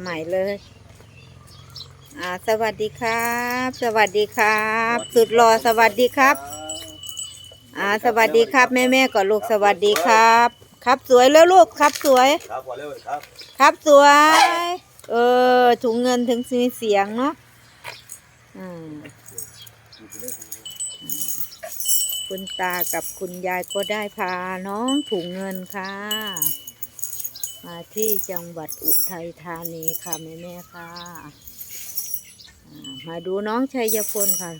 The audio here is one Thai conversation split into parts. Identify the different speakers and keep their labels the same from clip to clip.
Speaker 1: ใหม่เลยอ่าสวัสดีครับ สวัสดีครับ สุดรอสวัสดีครับ อ่าสวัสดีครับแม่แม่ๆก่อนลูกสวัสดีครับ ครับสวยแล้วลูกครับสวย
Speaker 2: ครับพอเร็วครับ
Speaker 1: ครับสวย เออถุงเงินถึงมีเสียงเนาะอืมคุณตากับคุณยายก็ได้พาน้องถุงเงินค่ะ มาที่จังหวัดอุทัยธานีค่ะแม่แม่ๆค่ะอ่ามาดูน้องชัยพลค่ะ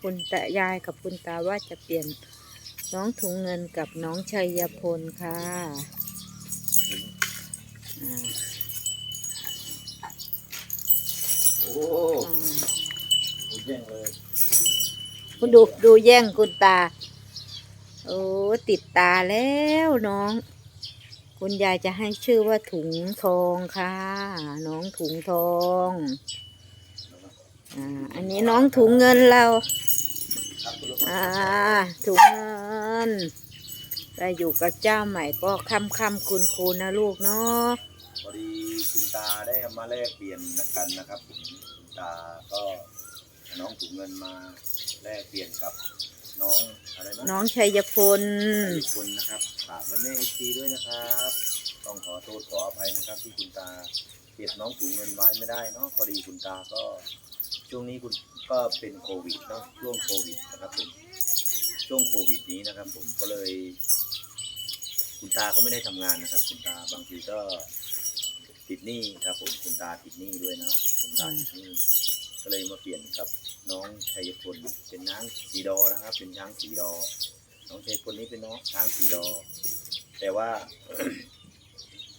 Speaker 1: คุณตายายกับคุณตาว่าจะเปลี่ยนน้องถุงเงินกับน้องชัยพลค่ะอ่า
Speaker 2: โอ้
Speaker 1: อ่า
Speaker 2: โหแย่งเลย
Speaker 1: คุณดูดูแย่งคุณตา โอ้ติดตาแล้วน้อง คุณยายจะให้ชื่อว่าถุงทองค่ะ น้องถุงทองอ่าอันนี้น้องถุงเงินเรา
Speaker 2: ครับคุณลูก
Speaker 1: อ่าถุงเงินไปอยู่กับเจ้าใหม่ก็ค่ำค่ำคุณคุณนะลูกเนาะ
Speaker 2: พอดีคุณตาได้มาแลกเปลี่ยนกันนะครับคุณตาก็น้องถุงเงินมาแลกเปลี่ยนกับ น้องอะไรนะ
Speaker 1: น้องชัยพล
Speaker 2: อีกคนนะครับฝากไว้แม่เอซีด้วยนะครับ ต้องขอโทษขออภัยนะครับที่คุณตาเก็บน้องถุงเงินไว้ไม่ได้เนาะพอดีคุณตาก็ ช่วงนี้คุณก็เป็นโควิดเนาะช่วงโควิดนะครับผมช่วงโควิดนี้นะครับ ผมก็เลย คุณตาก็ไม่ได้ทำงานนะครับ คุณตาบางทีก็ติดหนี้ครับผมคุณตาติดหนี้ด้วยนะคุณตาติดหนี้ก็เลยมาเปลี่ยนกับ น้องชัยพลเป็นช้างสีดอนะครับ เป็นช้างสีดอ น้องชัยพลนี้เป็นน้องช้างสีดอ แต่ว่า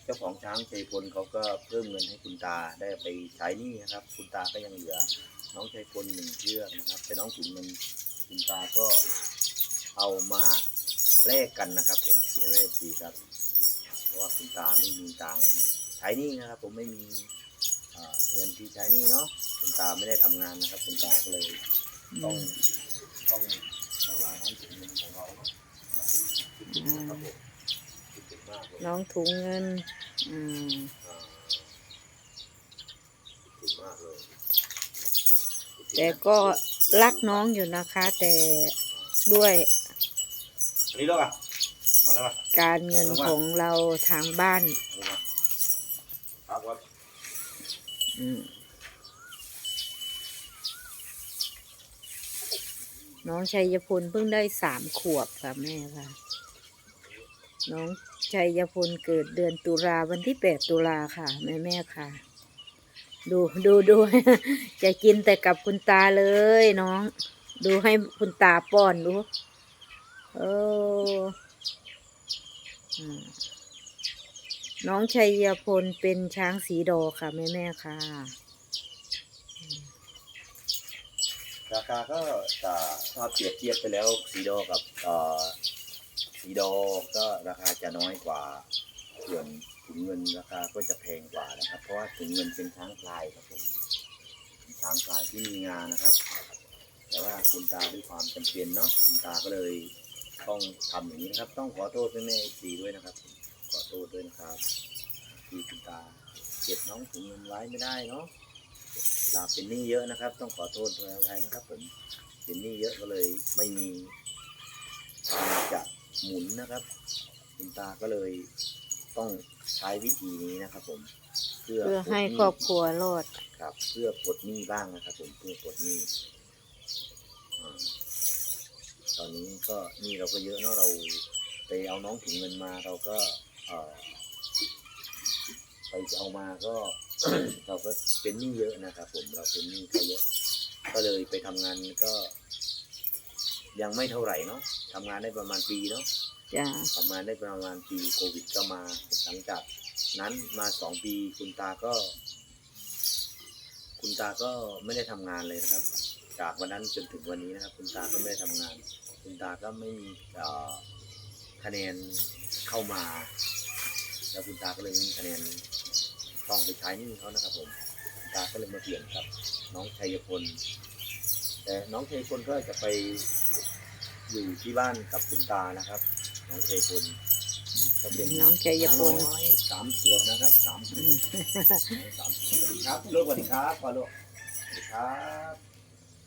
Speaker 2: เจ้าของช้างชัยพลเขาก็เพิ่มเงินให้คุณตาได้ไปใช้หนี้นะครับ คุณตาก็ยังเหลือ น้องชัยพลหนึ่งเชือกนะครับ แต่น้องถุงเงินคุณตาก็เอามาแลกกันนะครับ ผมไม่ไม่ดีครับเพราะว่าคุณตาไม่มีตังใช้หนี้นะครับ ผมไม่มีเอ่อเงินที่ใช้หนี้เนาะ คุณตาไม่ได้ทำงานนะครับ คุณตาก็เลยต้องต้องทำงานให้ถึงเงินของเราเนาะครับผมคิดถึงมากเลย
Speaker 1: น้องถุงเงิน อืม
Speaker 2: อ่าคิดถึงมากเลย
Speaker 1: แต่ก็รักน้องอยู่นะคะ แต่ด้วย
Speaker 2: อันนี้ลูกอะมาแล้วป่ะ
Speaker 1: การเงินของเราทางบ้าน
Speaker 2: ลงมาครับครับ
Speaker 1: อืม น้องชัยพลเพิ่งได้สามขวบค่ะแม่ค่ะ น้องชัยพลเกิดเดือนตุลาวันที่แปดตุลาค่ะ แม่แม่ค่ะ ดูดูดูจะกินแต่กับคุณตาเลยน้อง ดูให้คุณตาป้อนดูโอ้อืมน้องชัยพลเป็นช้างสีดอค่ะ แม่แม่ค่ะ
Speaker 2: ราคาก็จะถ้าเปรียบเทียบไปแล้วสีดอกับเอ่อสีดอก็ราคาจะน้อยกว่าส่วนถุงเงินราคาก็จะแพงกว่านะครับ เพราะว่าถุงเงินเป็นช้างพลายครับผมช้างพลายที่มีงานนะครับ แต่ว่าคุณตาด้วยความจำเป็นเนาะคุณตาก็เลยต้องทำอย่างนี้นะครับ ต้องขอโทษแม่ๆสีด้วยนะครับ ขอโทษด้วยนะครับที่คุณตาเก็บน้องถุงเงินไว้ไม่ได้เนาะ ตาเป็นหนี้เยอะนะครับ ต้องขอโทษด้วยอภัยนะครับ ผมเป็นหนี้เยอะก็เลยไม่มีทางจะหมุนนะครับ คุณตาก็เลยต้องใช้วิธีนี้นะครับ ผม เพื่อ
Speaker 1: เพื่อให้
Speaker 2: ปลดหนี้
Speaker 1: ครอบครัวรอด
Speaker 2: ครับ เพื่อปลดหนี้บ้างนะครับ ผมเพื่อปลดหนี้อ่าตอนนี้ก็หนี้เราก็เยอะเนาะเราไปเอาน้องถุงเงินมาเราก็เอ่อไปเอามาก็ เราก็เป็นหนี้เยอะนะครับผมเราเป็นหนี้เขาเยอะ ก็เลยไปทำงานก็ ยังไม่เท่าไหร่เนาะทำงานได้ประมาณปีเนาะ
Speaker 1: จ้ะ
Speaker 2: ทำงานได้ประมาณปีโควิดก็มาหลังจากนั้นมาสองปีคุณตาก็ คุณตาก็ไม่ได้ทำงานเลยนะครับ จากวันนั้นจนถึงวันนี้นะครับ คุณตาก็ไม่ได้ทำงาน คุณตาก็ไม่มีเอ่อคะแนนเข้ามา แล้วคุณตาก็เลยไม่มีคะแนน ต้องไปใช้หนี้เขานะครับ ผมคุณตาก็เลยมาเปลี่ยนกับ น้องชัยพลแต่น้องชัยพลก็จะไปอยู่ที่บ้านกับคุณตานะครับ น้องชัยพลก็เป็น
Speaker 1: น้องชัยพล
Speaker 2: น้อยสามส่วนนะครับสาม
Speaker 1: อืม
Speaker 2: สามส่วนสวัสดีครับลูกสวัสดีครับพ่อลูกสวัสดีครับ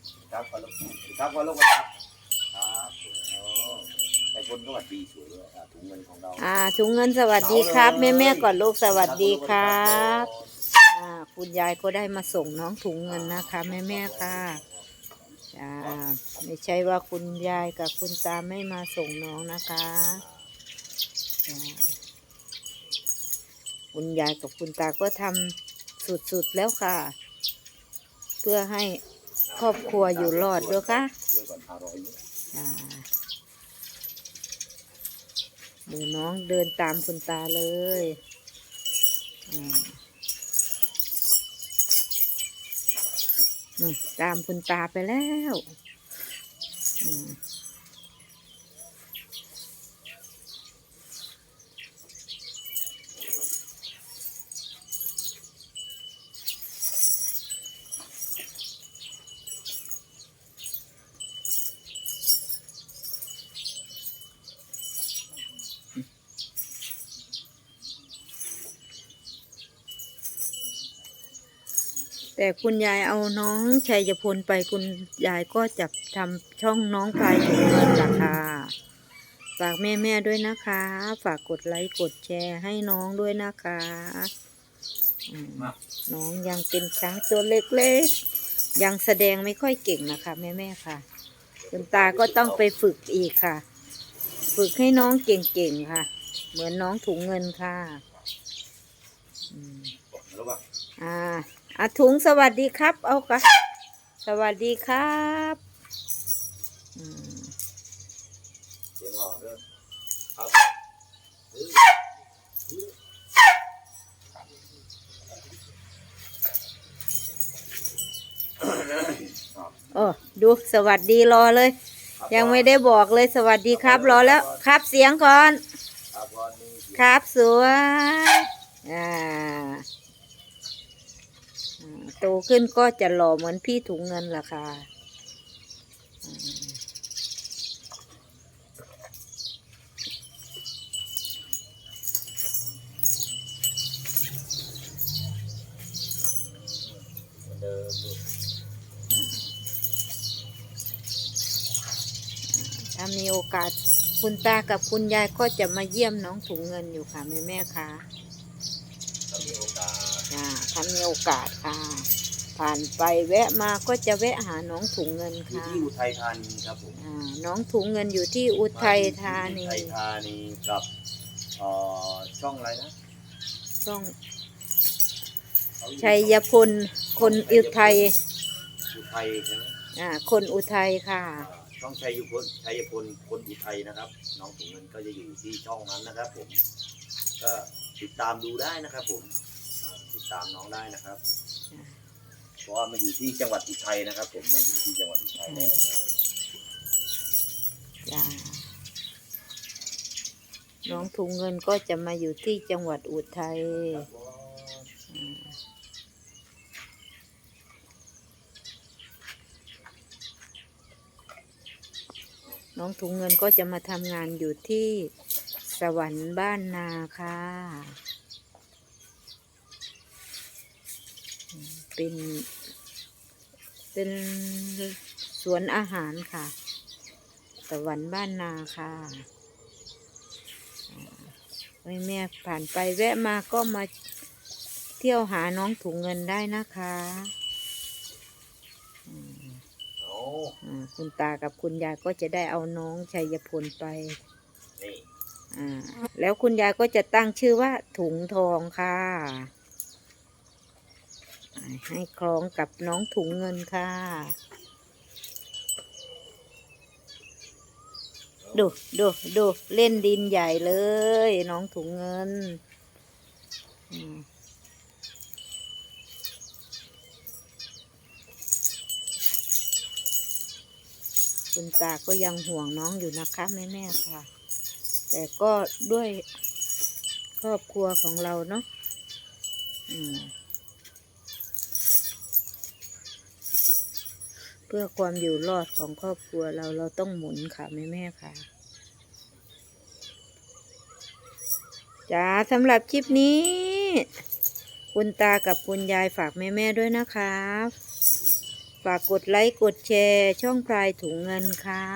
Speaker 2: สวัสดีครับพ่อลูกสวัสดีครับพ่อลูกสวัสดีครับครับโอ้ แต่คนก็หวัดดีสวยเลยอะถุงเงินของเรา
Speaker 1: อ่าถุงเงินสวัสดีครับ แม่แม่ๆก่อนลูกสวัสดีครับอ่าคุณยายก็ได้มาส่งน้องถุงเงินนะคะ แม่แม่ๆค่ะจ้าไม่ใช่ว่าคุณยายกับคุณตาไม่มาส่งน้องนะคะจ้าคุณยายกับคุณตาก็ทำสุดๆแล้วค่ะ เพื่อให้ครอบครัวอยู่รอดด้วยค่ะ
Speaker 2: ด้วยก่อนอร่อยนี้
Speaker 1: อ่าดูน้องเดินตามคุณตาเลยตามคุณตาไปแล้ว แต่คุณยายเอาน้องชัยพลไปคุณยายก็จะทำช่องน้องพายถุงเงินล่ะค่ะฝากแม่ๆด้วยนะคะ ฝากกดไลค์กดแชร์ให้น้องด้วยนะคะน้องยังเป็นช้างตัวเล็กๆ ยังแสดงไม่ค่อยเก่งนะคะแม่ๆค่ะคุณตาก็ต้องไปฝึกอีกค่ะ ฝึกให้น้องเก่งๆค่ะ เหมือนน้องถุงเงินค่ะอ่า อาถุงสวัสดีครับ เอาค่ะสวัสดีครับอืม
Speaker 2: เสียงออกเริ่มครับครับ
Speaker 1: โอ้ดูสวัสดีรอเลย ยังไม่ได้บอกเลยสวัสดีครับ รอแล้ว ครับเสียงก่อน
Speaker 2: ครับวันนี้
Speaker 1: ครับสวยอ่าอ่า โตขึ้นก็จะหล่อเหมือนพี่ถุงเงินล่ะค่ะถ้ามีโอกาสคุณตากับคุณยายก็จะมาเยี่ยมน้องถุงเงินอยู่ค่ะ แม่แม่ค่ะ
Speaker 2: ถ้ามีโอกาส
Speaker 1: อ่าถ้ามีโอกาสค่ะ ผ่านไปแวะมาก็จะแวะหาน้องถุงเงิน
Speaker 2: อยู่
Speaker 1: ค่ะ
Speaker 2: ที่อุทัยธานีครับผม
Speaker 1: อ่าน้องถุงเงินอยู่ที่อุทัยธานี
Speaker 2: อุทัยธานีกับเอ่อช่องอะไรนะ
Speaker 1: ช่อง
Speaker 2: เขาอยู่
Speaker 1: ชัยพล คนอุทัย
Speaker 2: อุทัยใช่ไหม
Speaker 1: อ่าคนอุทัยค่ะ
Speaker 2: อ่าช่องชัยพลชัยพลคนอุทัยนะครับ น้องถุงเงินก็จะอยู่ที่ช่องนั้นนะครับ ผม ก็ติดตามดูได้นะครับ ผมอ่าติ ดตามน้องได้นะครับ เพราะว่ามาอยู่ที่จังหวัดอุทัยนะครับ ผมมาอยู่ที่จังหวัดอุทัยแล้ว
Speaker 1: จ้าน้องถุงเงินก็จะมาอยู่ที่จังหวัดอุทัย
Speaker 2: ครับผม
Speaker 1: อ่าน้องถุงเงินก็จะมาทำงานอยู่ที่สวรรค์บ้านนาค่ะอืม เป็น เป็นสวนอาหารค่ะ สวรรค์บ้านนาค่ะอ่าไว้แม่ผ่านไปแวะมาก็มาเที่ยวหาน้องถุงเงินได้นะคะอืม
Speaker 2: โอ้
Speaker 1: อ่าคุณตากับคุณยายก็จะได้เอาน้องชัยพลไป
Speaker 2: นี่
Speaker 1: อ่าแล้วคุณยายก็จะตั้งชื่อว่าถุงทองค่ะอ่า ให้คล้องกับน้องถุงเงินค่ะ ดูดูดูเล่นดินใหญ่เลย น้องถุงเงินคุณตาก็ยังห่วงน้องอยู่นะคะแม่แม่ๆค่ะ แต่ก็ด้วยครอบครัวของเราเนาะอืม พื่อความอยู่รอดของครอบครัวเราเราต้องหมุนค่ะแม่แม่ๆค่ะจ้าสำหรับคลิปนี้ คุณตากับคุณยายฝากแม่ๆด้วยนะครับฝากกดไลค์กดแชร์ ช่องพลายถุงเงินค่ะ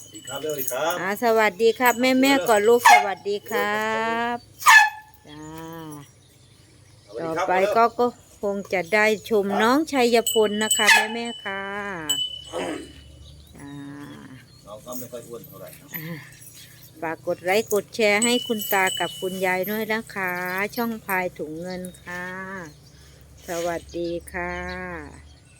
Speaker 2: สวัสดีครับเร็วดีครับ
Speaker 1: อ่าสวัสดีครับ แม่ๆก่อนลูกสวัสดีครับจ้า
Speaker 2: สวัส
Speaker 1: ต่
Speaker 2: ดี
Speaker 1: อ
Speaker 2: ครับ
Speaker 1: ไปก็ก็คงจะได้ชมน้องชัยพลนะคะ แม่แม่ๆค่ะอ่า
Speaker 2: น้อง ก็ไม่ค่อยอ้วนเท่าไหร่นะ
Speaker 1: ฝากกดไลค์กดแชร์ให้คุณตากับคุณยายด้วยนะคะ ช่องพายถุงเงินค่ะ สวัสดีค่ะ